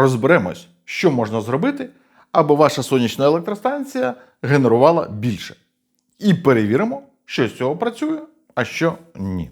розберемось, що можна зробити, аби ваша сонячна електростанція генерувала більше. І перевіримо, що з цього працює, а що ні.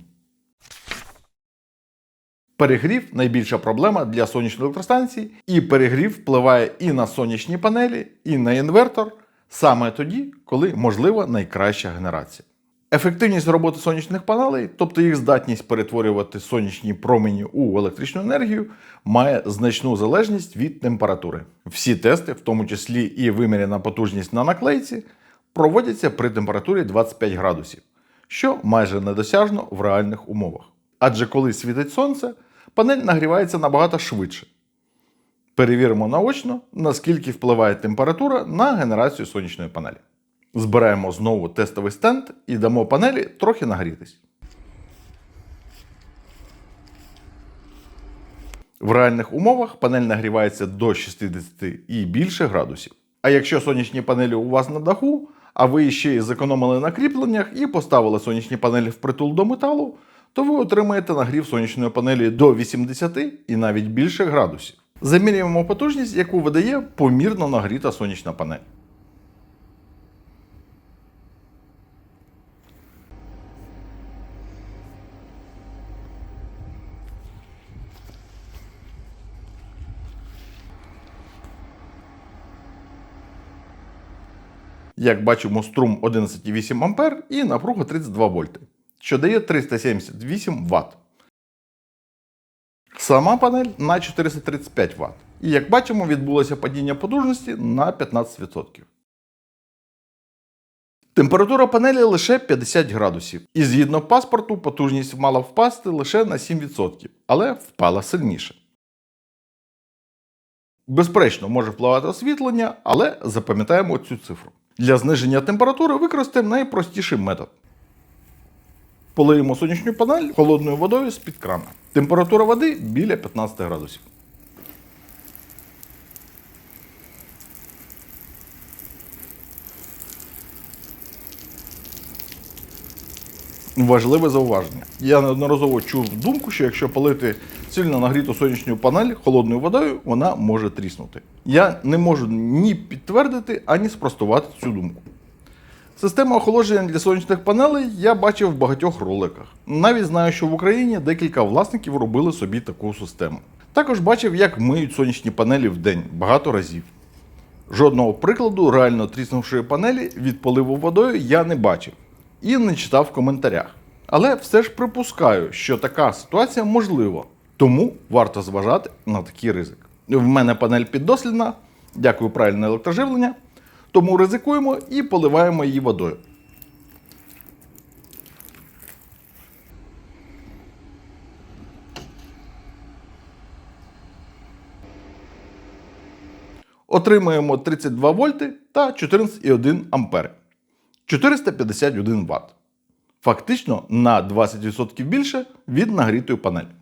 Перегрів найбільша проблема для сонячної електростанції, і перегрів впливає і на сонячні панелі, і на інвертор саме тоді, коли можлива найкраща генерація. Ефективність роботи сонячних панелей, тобто їх здатність перетворювати сонячні промені у електричну енергію, має значну залежність від температури. Всі тести, в тому числі і виміряна потужність на наклейці, проводяться при температурі 25 градусів, що майже недосяжно в реальних умовах. Адже коли світить сонце, панель нагрівається набагато швидше. Перевіримо наочно, наскільки впливає температура на генерацію сонячної панелі. Збираємо знову тестовий стенд і дамо панелі трохи нагрітись. В реальних умовах панель нагрівається до 60 і більше градусів. А якщо сонячні панелі у вас на даху, а ви ще й зекономили на кріпленнях і поставили сонячні панелі впритул до металу, то ви отримаєте нагрів сонячної панелі до 80 і навіть більше градусів. Замірюємо потужність, яку видає помірно нагріта сонячна панель. Як бачимо, струм 11,8 А і напруга 32 вольти, що дає 378 Вт. Сама панель на 435 Вт. І як бачимо, відбулося падіння потужності на 15%. Температура панелі лише 50 градусів. І згідно паспорту, потужність мала впасти лише на 7%, але впала сильніше. Безперечно, може впливати освітлення, але запам'ятаємо цю цифру. Для зниження температури використаємо найпростіший метод. Полиємо сонячну панель холодною водою з-під крана. Температура води біля 15 градусів. Важливе зауваження. Я неодноразово чув думку, що якщо полити сильно нагріту сонячну панель холодною водою, вона може тріснути. Я не можу ні підтвердити, ані спростувати цю думку. Систему охолодження для сонячних панелей я бачив в багатьох роликах. Навіть знаю, що в Україні декілька власників робили собі таку систему. Також бачив, як миють сонячні панелі в день багато разів. Жодного прикладу реально тріснувшої панелі від поливу водою я не бачив і не читав в коментарях. Але все ж припускаю, що така ситуація можлива, тому варто зважати на такий ризик. В мене панель піддослідна, дякую правильне електроживлення, тому ризикуємо і поливаємо її водою. Отримуємо 32 вольти та 14,1 ампери. 451 Вт. Фактично на 20% більше від нагрітої панелі.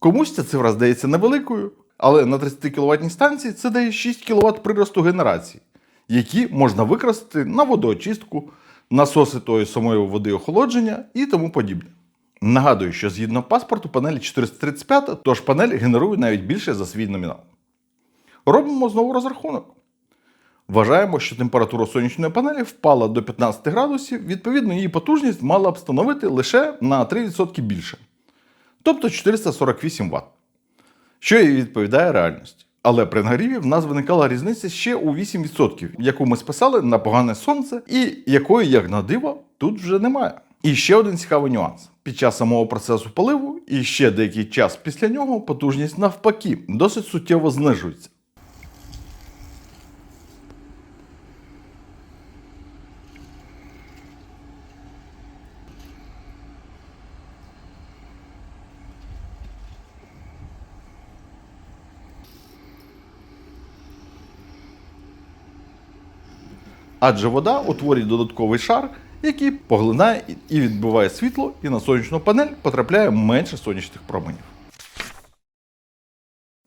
Комусь ця цифра здається невеликою, але на 30 кВт станції це дає 6 кВт приросту генерації, які можна використати на водоочистку, насоси тої самої води охолодження і тому подібне. Нагадую, що згідно паспорту панелі 435, тож панель генерує навіть більше за свій номінал. Робимо знову розрахунок. Вважаємо, що температура сонячної панелі впала до 15 градусів, відповідно, її потужність мала б становити лише на 3% більше, тобто 448 Вт, що і відповідає реальності. Але при нагріві в нас виникала різниця ще у 8%, яку ми списали на погане сонце, і якої, як на диво, тут вже немає. І ще один цікавий нюанс: під час самого процесу поливу і ще деякий час після нього потужність навпаки досить суттєво знижується. Адже вода утворює додатковий шар, який поглинає і відбиває світло, і на сонячну панель потрапляє менше сонячних променів.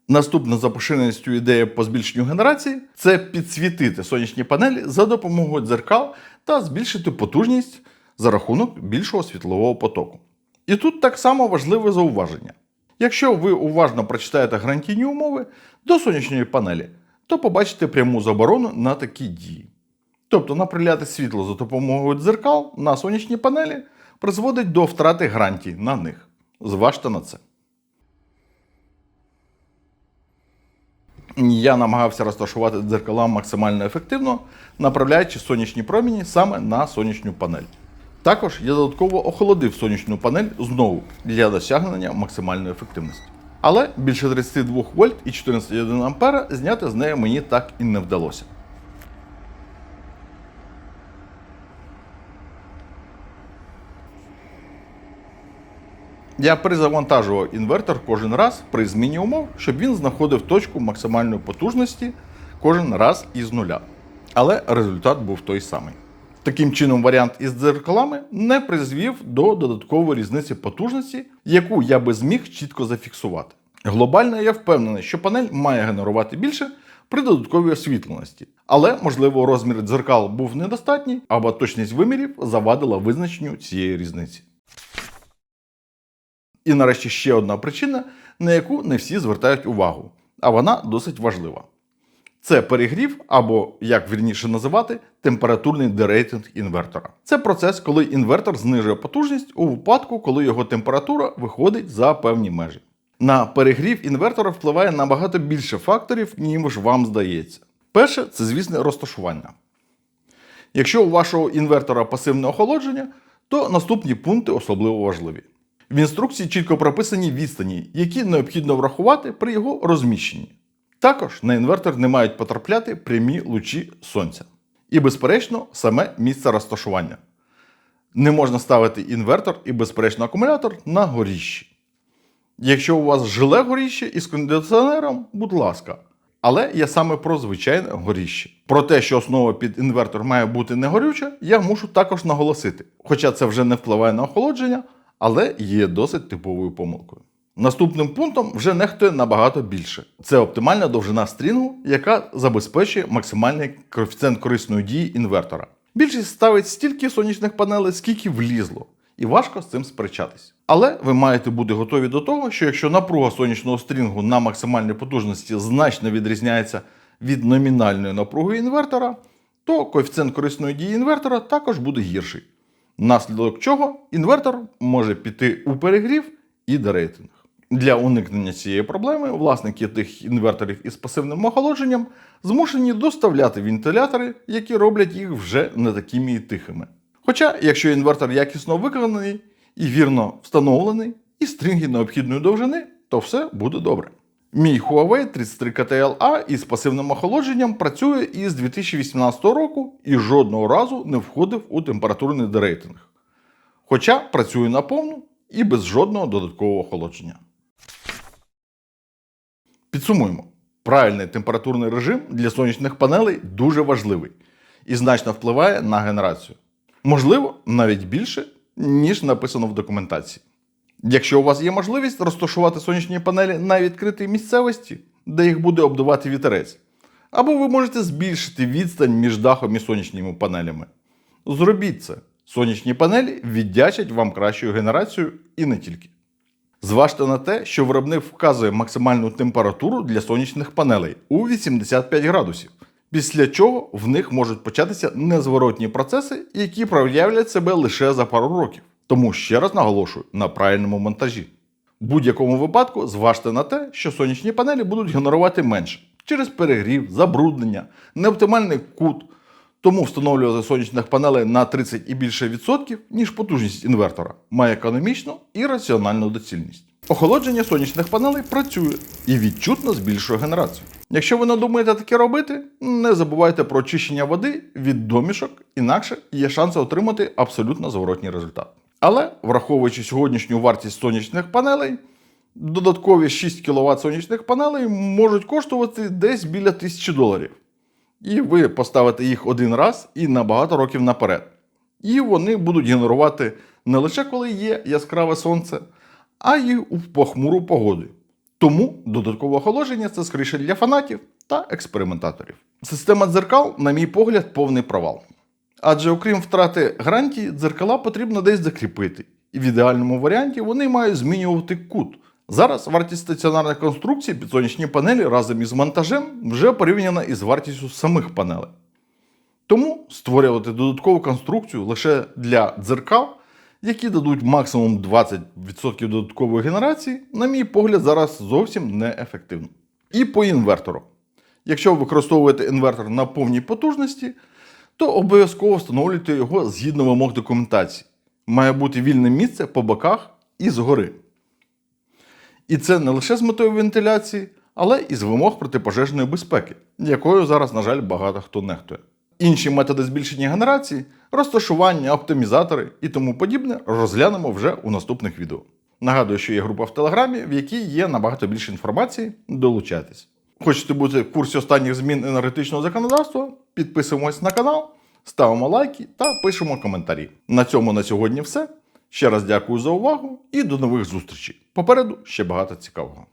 Наступна за поширеністю ідея по збільшенню генерації це підсвітити сонячні панелі за допомогою дзеркал та збільшити потужність за рахунок більшого світлового потоку. І тут так само важливе зауваження. Якщо ви уважно прочитаєте гарантійні умови до сонячної панелі, то побачите пряму заборону на такі дії. Тобто направляти світло за допомогою дзеркал на сонячні панелі призводить до втрати гарантій на них. Зважте на це. Я намагався розташувати дзеркала максимально ефективно, направляючи сонячні проміні саме на сонячну панель. Також я додатково охолодив сонячну панель знову для досягнення максимальної ефективності. Але більше 32 вольт і 14,1 ампера зняти з неї мені так і не вдалося. Я перезавантажував інвертор кожен раз при зміні умов, щоб він знаходив точку максимальної потужності кожен раз із нуля. Але результат був той самий. Таким чином, варіант із дзеркалами не призвів до додаткової різниці потужності, яку я би зміг чітко зафіксувати. Глобально я впевнений, що панель має генерувати більше при додатковій освітленості, але, можливо, розмір дзеркал був недостатній, або точність вимірів завадила визначенню цієї різниці. І нарешті ще одна причина, на яку не всі звертають увагу, а вона досить важлива. Це перегрів, або, як вірніше називати, температурний дерейтинг інвертора. Це процес, коли інвертор знижує потужність у випадку, коли його температура виходить за певні межі. На перегрів інвертора впливає набагато більше факторів, ніж вам здається. Перше, це, звісно, розташування. Якщо у вашого інвертора пасивне охолодження, то наступні пункти особливо важливі. В інструкції чітко прописані відстані, які необхідно врахувати при його розміщенні. Також на інвертор не мають потрапляти прямі лучі сонця. І, безперечно, саме місце розташування. Не можна ставити інвертор і, безперечно, акумулятор на горіщі. Якщо у вас жиле горіще із кондиціонером, будь ласка. Але я саме про звичайне горіще. Про те, що основа під інвертор має бути не горюча, я мушу також наголосити. Хоча це вже не впливає на охолодження, але є досить типовою помилкою. Наступним пунктом вже нехтує набагато більше. Це оптимальна довжина стрінгу, яка забезпечує максимальний коефіцієнт корисної дії інвертора. Більшість ставить стільки сонячних панелей, скільки влізло, і важко з цим сперечатись. Але ви маєте бути готові до того, що якщо напруга сонячного стрінгу на максимальній потужності значно відрізняється від номінальної напруги інвертора, то коефіцієнт корисної дії інвертора також буде гірший. Наслідок чого інвертор може піти у перегрів і дерейтинг. Для уникнення цієї проблеми власники тих інверторів із пасивним охолодженням змушені доставляти вентилятори, які роблять їх вже не такими і тихими. Хоча, якщо інвертор якісно виконаний і вірно встановлений, і стрінги необхідної довжини, то все буде добре. Мій Huawei 33 KTLA із пасивним охолодженням працює із 2018 року і жодного разу не входив у температурний дерейтинг. Хоча працює наповну і без жодного додаткового охолодження. Підсумуємо: правильний температурний режим для сонячних панелей дуже важливий і значно впливає на генерацію. Можливо, навіть більше, ніж написано в документації. Якщо у вас є можливість розташувати сонячні панелі на відкритій місцевості, де їх буде обдувати вітерець, або ви можете збільшити відстань між дахом і сонячними панелями. Зробіть це. Сонячні панелі віддячать вам кращою генерацією і не тільки. Зважте на те, що виробник вказує максимальну температуру для сонячних панелей у 85 градусів, після чого в них можуть початися незворотні процеси, які проявлять себе лише за пару років. Тому ще раз наголошую на правильному монтажі. В будь-якому випадку зважте на те, що сонячні панелі будуть генерувати менше через перегрів, забруднення, неоптимальний кут. Тому встановлювати сонячних панелей на 30 і більше відсотків, ніж потужність інвертора, має економічну і раціональну доцільність. Охолодження сонячних панелей працює і відчутно збільшує генерацію. Якщо ви надумаєте таке робити, не забувайте про очищення води від домішок, інакше є шанси отримати абсолютно зворотній результат. Але, враховуючи сьогоднішню вартість сонячних панелей, додаткові 6 кВт сонячних панелей можуть коштувати десь біля 1000 доларів. І ви поставите їх один раз і на багато років наперед. І вони будуть генерувати не лише коли є яскраве сонце, а й у похмуру погоду. Тому додаткове охолодження це скоріше для фанатів та експериментаторів. Система дзеркал, на мій погляд, повний провал. Адже окрім втрати гарантії, дзеркала потрібно десь закріпити. І в ідеальному варіанті вони мають змінювати кут, Зараз вартість стаціонарних конструкцій під сонячні панелі разом із монтажем вже порівняна із вартістю самих панелей. Тому створювати додаткову конструкцію лише для дзеркал, які дадуть максимум 20% додаткової генерації, на мій погляд, зараз зовсім неефективно. І по інвертору. Якщо ви використовуєте інвертор на повній потужності, то обов'язково встановлюйте його згідно вимог документації. Має бути вільне місце по боках і згори. І це не лише з метою вентиляції, але і з вимог протипожежної безпеки, якою зараз, на жаль, багато хто нехтує. Інші методи збільшення генерації, розташування, оптимізатори і тому подібне розглянемо вже у наступних відео. Нагадую, що є група в Телеграмі, в якій є набагато більше інформації. Долучайтесь. Хочете бути в курсі останніх змін енергетичного законодавства? Підписуємось на канал, ставимо лайки та пишемо коментарі. На цьому на сьогодні все. Ще раз дякую за увагу і до нових зустрічей. Попереду ще багато цікавого.